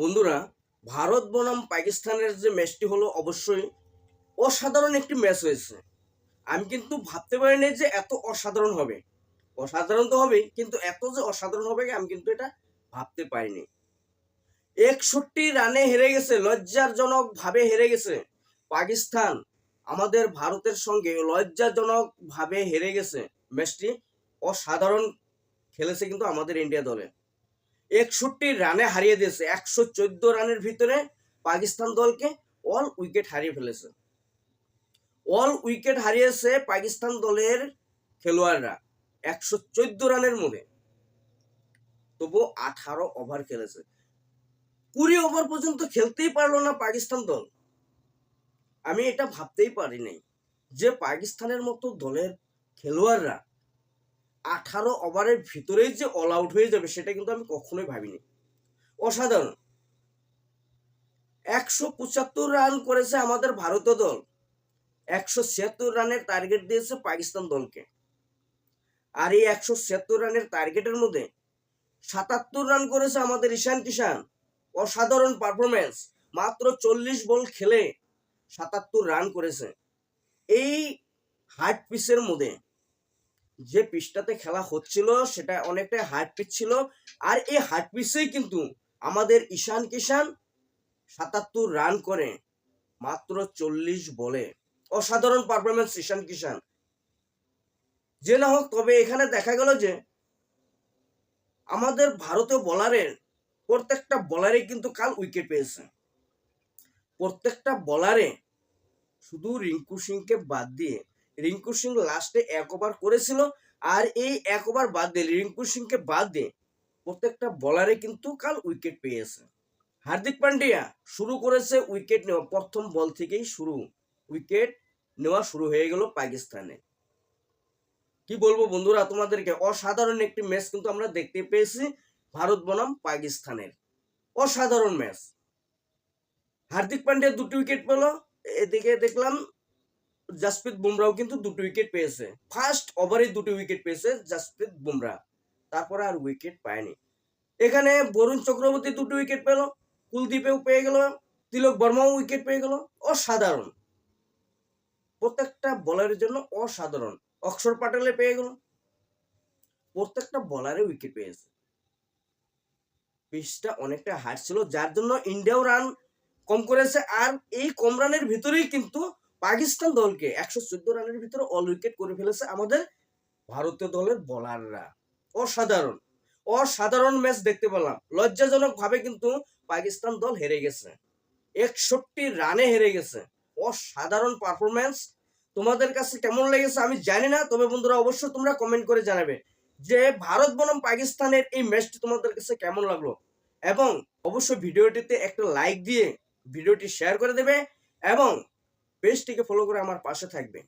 বন্ধুরা, ভারত বনাম পাকিস্তানের যে ম্যাচটি হলো অবশ্যই অসাধারণ একটি ম্যাচ হয়েছে। আমি কিন্তু ভাবতে পারিনি যে এত অসাধারণ হবে। অসাধারণ তো হবেই, কিন্তু এত যে অসাধারণ হবে আমি কিন্তু এটা ভাবতে পারিনি। একষট্টি রানে হেরে গেছে লজ্জাজনক ভাবে হেরে গেছে পাকিস্তান। আমাদের ভারতের সঙ্গে লজ্জাজনক ভাবে হেরে গেছে। ম্যাচটি অসাধারণ খেলেছে কিন্তু আমাদের ইন্ডিয়া দলে। একষট্টি রানে হারিয়ে দিয়েছে। একশো চোদ্দ রানের ভিতরে পাকিস্তান দলকে অল উইকেট হারিয়ে ফেলেছে। অল উইকেট হারিয়েছে পাকিস্তান দলের খেলোয়াড়রা। একশো চোদ্দ রানের মধ্যে তবু আঠারো ওভার খেলেছে। কুড়ি ওভার পর্যন্ত খেলতেই পারল না পাকিস্তান দল। আমি এটা ভাবতেই পারি নাই যে পাকিস্তানের মতো দলের খেলোয়াড়রা আঠারো ওভারের ভিতরেই যে অল আউট হয়ে যাবে, সেটা কিন্তু আমি কখনোই ভাবিনি। অসাধারণ। একশো পঁচাত্তর রান করেছে আমাদের ভারতীয় দল। একশো ছিয়াত্তর রানের টার্গেট দিয়েছে পাকিস্তান দলকে। আর এই একশো ছিয়াত্তর রানের টার্গেটের মধ্যে সাতাত্তর রান করেছে আমাদের ঈশান কিষান অসাধারণ পারফরমেন্স মাত্র চল্লিশ বল খেলে সাতাত্তর রান করেছে। এই হার্ড পিসের মধ্যে যে পিচটাতে খেলা হচ্ছিল সেটা অনেকটাই হার্ড পিচ ছিল। আর এই হার্ড পিচেই কিন্তু আমাদের ঈশান কিষান সাতাত্তর রান করে, মাত্র চল্লিশ বলে। অসাধারণ পারফরমেন্স ঈশান কিষান যে না হোক, তবে এখানে দেখা গেল যে আমাদের ভারতীয় বলারের প্রত্যেকটা বলারে কিন্তু কাল উইকেট পেয়েছে। প্রত্যেকটা বলারে শুধু রিঙ্কু সিংকে বাদ দিয়ে রিঙ্কু সিং লাস্টে এক ওভার করেছিল আর এই এক ওভার বাদ দিয়ে, রিঙ্কু সিংকে বাদ দিয়ে প্রত্যেকটা বলারে কিন্তু কাল উইকেট পেয়েছে। হার্দিক পান্ডিয়া শুরু করেছে উইকেট নেওয়া, প্রথম বল থেকেই শুরু। উইকেট নেওয়া শুরু হয়ে গেল পাকিস্তানে। কি বলব বন্ধুরা তোমাদেরকে, অসাধারণ একটি ম্যাচ কিন্তু আমরা দেখতে পেয়েছি, ভারত বনাম পাকিস্তানের। অসাধারণ ম্যাচ হার্দিক পান্ডিয়া দুটি উইকেট পেল, এদিকে দেখলাম জাসপ্রীত বুমরাও কিন্তু দুটো উইকেট পেয়েছে। ফার্স্ট ওভারে দুটো উইকেট পেয়েছে জাসপ্রীত বুমরা তারপরে আর উইকেট পায়নি। এখানে বরুণ চক্রবর্তী দুটো উইকেট পেল, কুলদীপেও পেয়ে গেল, তিলক বর্মাও উইকেট পেয়ে গেল, অসাধারণ। প্রত্যেকটা বলারের জন্য অসাধারণ। অক্ষর পাটেলে পেয়ে গেল, প্রত্যেকটা বলারে উইকেট পেয়েছে। পিচটা অনেকটা হার্ড ছিল, যার জন্য ইন্ডিয়াও রান কম করেছে, আর এই কম রানের ভিতরেই কিন্তু পাকিস্তান দলকে একশো চোদ্দ রানের ভিতরে অল উইকেট করে ফেলেছে আমাদের ভারতীয় দলের বলাররা অসাধারণ। অসাধারণ ম্যাচ দেখতে পেলাম। লজ্জাজনক ভাবে কিন্তু পাকিস্তান দল হেরে গেছে। একষট্টি রানে হেরে গেছে। অসাধারণ পারফরমেন্স তোমাদের কাছে কেমন লেগেছে আমি জানি না, তবে বন্ধুরা অবশ্যই তোমরা কমেন্ট করে জানাবে যে ভারত বনাম পাকিস্তানের এই ম্যাচটি তোমাদের কাছে কেমন লাগল। এবং অবশ্যই ভিডিওটিতে একটা লাইক দিয়ে ভিডিওটি শেয়ার করে দেবে এবং পেজটিকে ফলো করে আমার পাশে থাকবে